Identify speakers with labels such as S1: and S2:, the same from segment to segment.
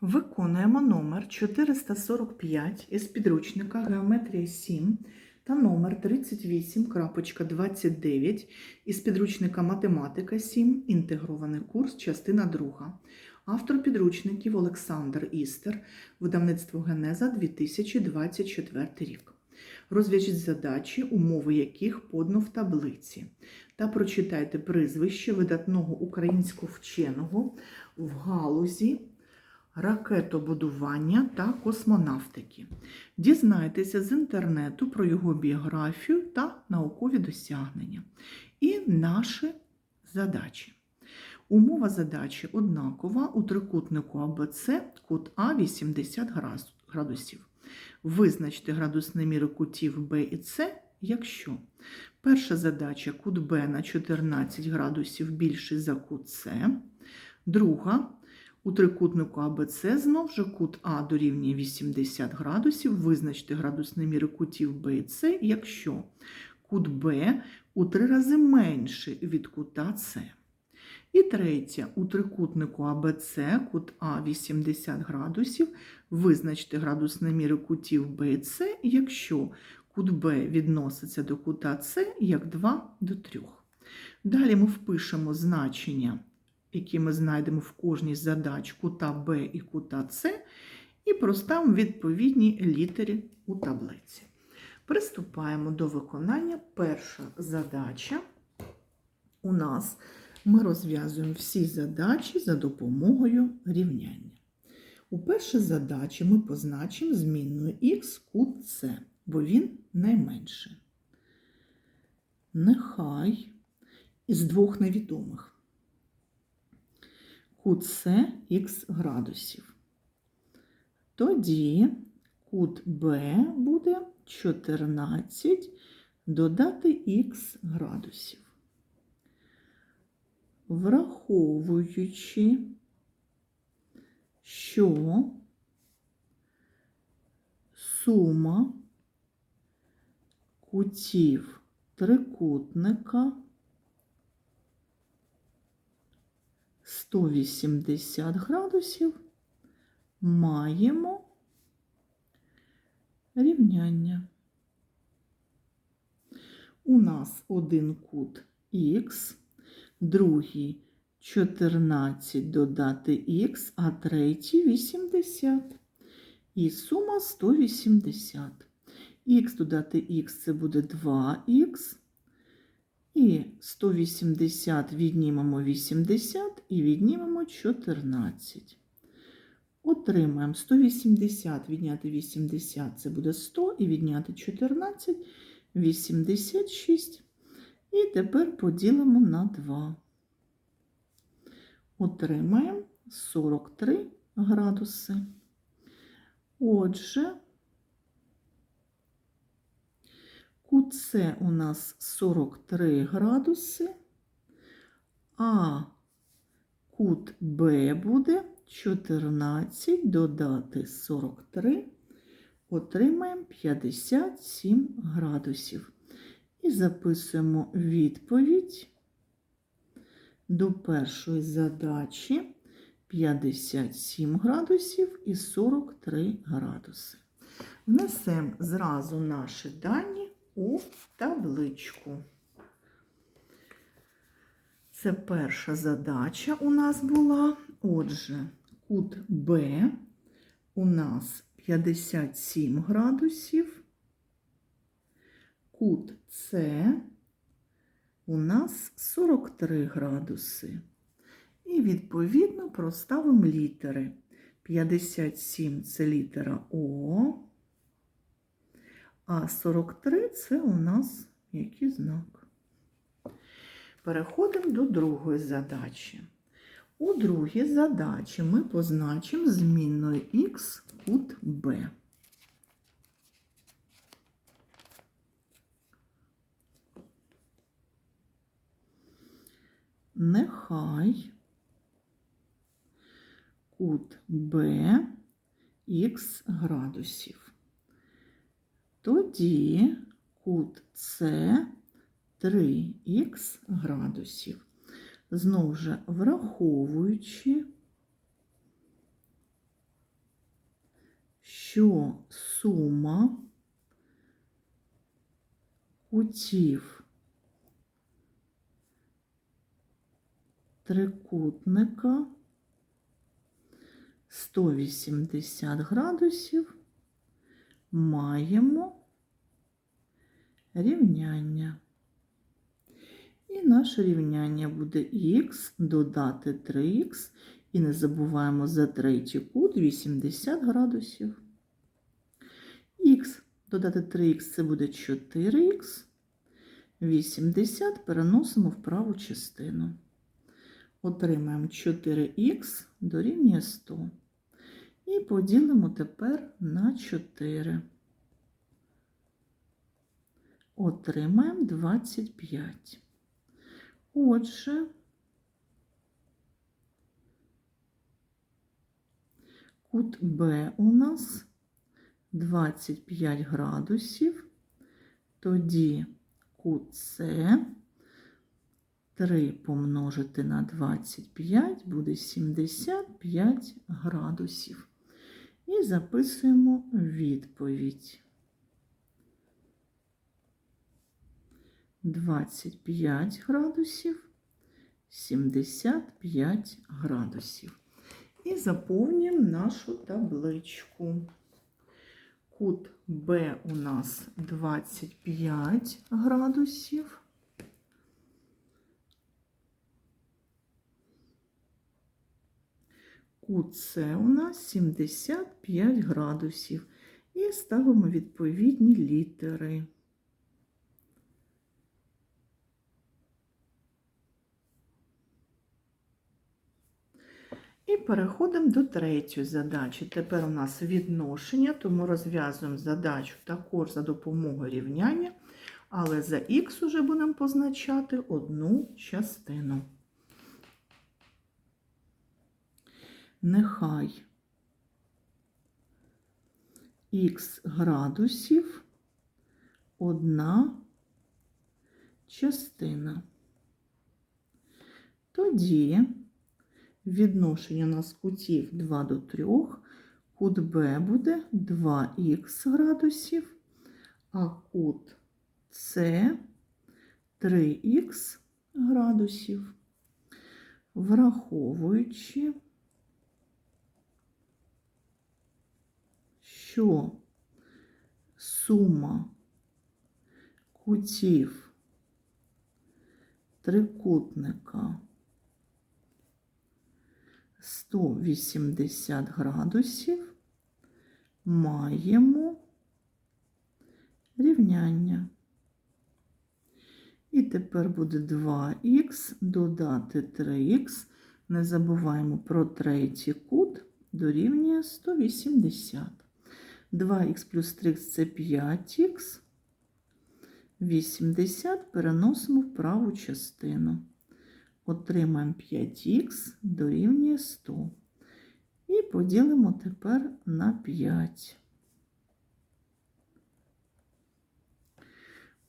S1: Виконуємо номер 445 із підручника Геометрія 7 та номер 38.29 із підручника Математика 7. Інтегрований курс, частина 2. Автор підручників Олександр Істер, видавництво Генеза 2024 рік. Розв'яжіть задачі, умови яких подано в таблиці, та прочитайте прізвище видатного українського вченого в галузі ракетобудування та космонавтики. Дізнайтеся з інтернету про його біографію та наукові досягнення. І наші задачі. Умова задачі однакова у трикутнику АБЦ кут А 80 градусів. Визначте градусні міри кутів Б і С, якщо перша задача кут Б на 14 градусів більший за кут С, друга у трикутнику АБЦ знов же кут А дорівнює 80 градусів, визначте градусні міри кутів Б і С, якщо кут Б у три рази менший від кута С. І третє, у трикутнику АБЦ кут А 80 градусів, визначте градусні міри кутів Б і С, якщо кут Б відноситься до кута С як 2 до 3. Далі ми впишемо значення, які ми знайдемо в кожній з задач кута Б і кута С, і проставимо відповідні літери у таблиці. Приступаємо до виконання. Перша задача у нас ми розв'язуємо всі задачі за допомогою рівняння. У першій задачі ми позначимо змінною х кут С, бо він найменший. Нехай із двох невідомих. Кут С х градусів. Тоді кут Б буде 14 додати х градусів враховуючи, що сума кутів трикутника 180 градусів маємо рівняння. У нас один кут Х другий 14 додати х, а третій 80. І сума 180. Х додати х це буде 2х. І 180 віднімемо 80 і віднімемо 14. Отримаємо 180 відняти 80 це буде 100 і відняти 14 86. І тепер поділимо на 2. Отримаємо 43 градуси. Отже, кут С у нас 43 градуси, а кут Б буде 14 додати 43, отримаємо 57 градусів. І записуємо відповідь до першої задачі 57 градусів і 43 градуси. Внесемо зразу наші дані у табличку. Це перша задача у нас була. Отже, кут Б у нас 57 градусів кут С у нас 43 градуси. І, відповідно, проставимо літери. 57 це літера О, а 43 це у нас який знак. Переходимо до другої задачі. У другій задачі ми позначимо змінною х кут Б. нехай кут Б х градусів. Тоді кут С 3х Знову ж враховуючи, що сума кутів трикутника 180 градусів маємо рівняння. І наше рівняння буде х додати 3х. І не забуваємо за третій кут 80 градусів. Х додати 3х це буде 4х. 80 переносимо в праву частину. Отримаємо 4х дорівнює 100. І поділимо тепер на 4. Отримаємо 25. Отже, кут Б у нас 25 градусів, тоді кут С 3 помножити на 25 буде 75 градусів. І записуємо відповідь. 25 градусів, 75 градусів. І заповнюємо нашу табличку. Кут Б у нас 25 градусів. Кут С у нас 75 градусів. І ставимо відповідні літери. І переходимо до третьої задачі. Тепер у нас відношення, тому розв'язуємо задачу також за допомогою рівняння, але за х уже будемо позначати одну частину. Нехай х градусів одна частина. Тоді відношення у нас кутів 2 до 3, кут Б буде 2х градусів, а кут С 3х градусів, враховуючи, що сума кутів трикутника 180 градусів маємо рівняння. І тепер буде 2х додати 3х. Не забуваємо про третій кут дорівнює 180. 2х плюс 3х це 5х. 80 переносимо в праву частину. Отримаємо 5х дорівнює 100. І поділимо тепер на 5.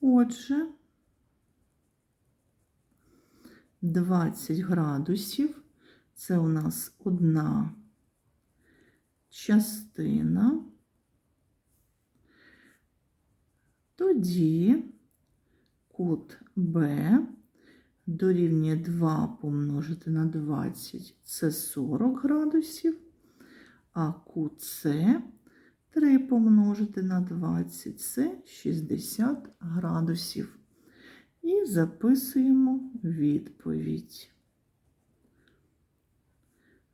S1: Отже, 20 градусів це у нас одна частина. Тоді кут Б дорівнює 2 помножити на 20 це 40 градусів, а кут С 3 помножити на 20 це 60 градусів. І записуємо відповідь.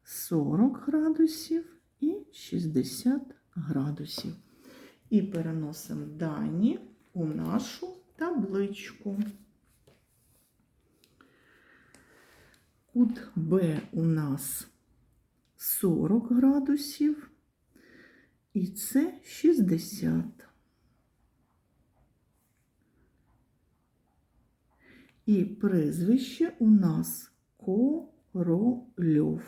S1: 40 градусів і 60 градусів. І переносимо дані у нашу табличку. Кут Б у нас 40 градусів, і це 60. І прізвище у нас Корольов.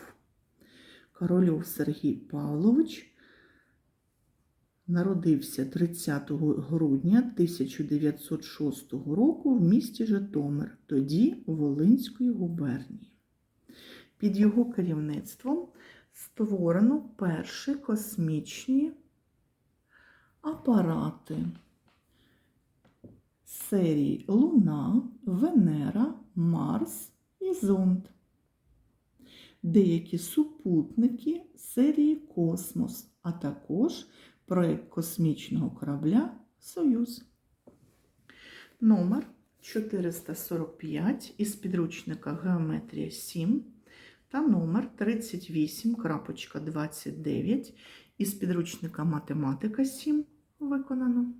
S1: Корольов Сергій Павлович народився 30 грудня 1906 року в місті Житомир, тоді Волинської губернії. Під його керівництвом створено перші космічні апарати серії Луна, Венера, Марс і Зонд. Деякі супутники серії Космос, а також проект космічного корабля Союз. Номер 445 із підручника Геометрія 7 та номер 38.29 із підручника Математика 7 виконано.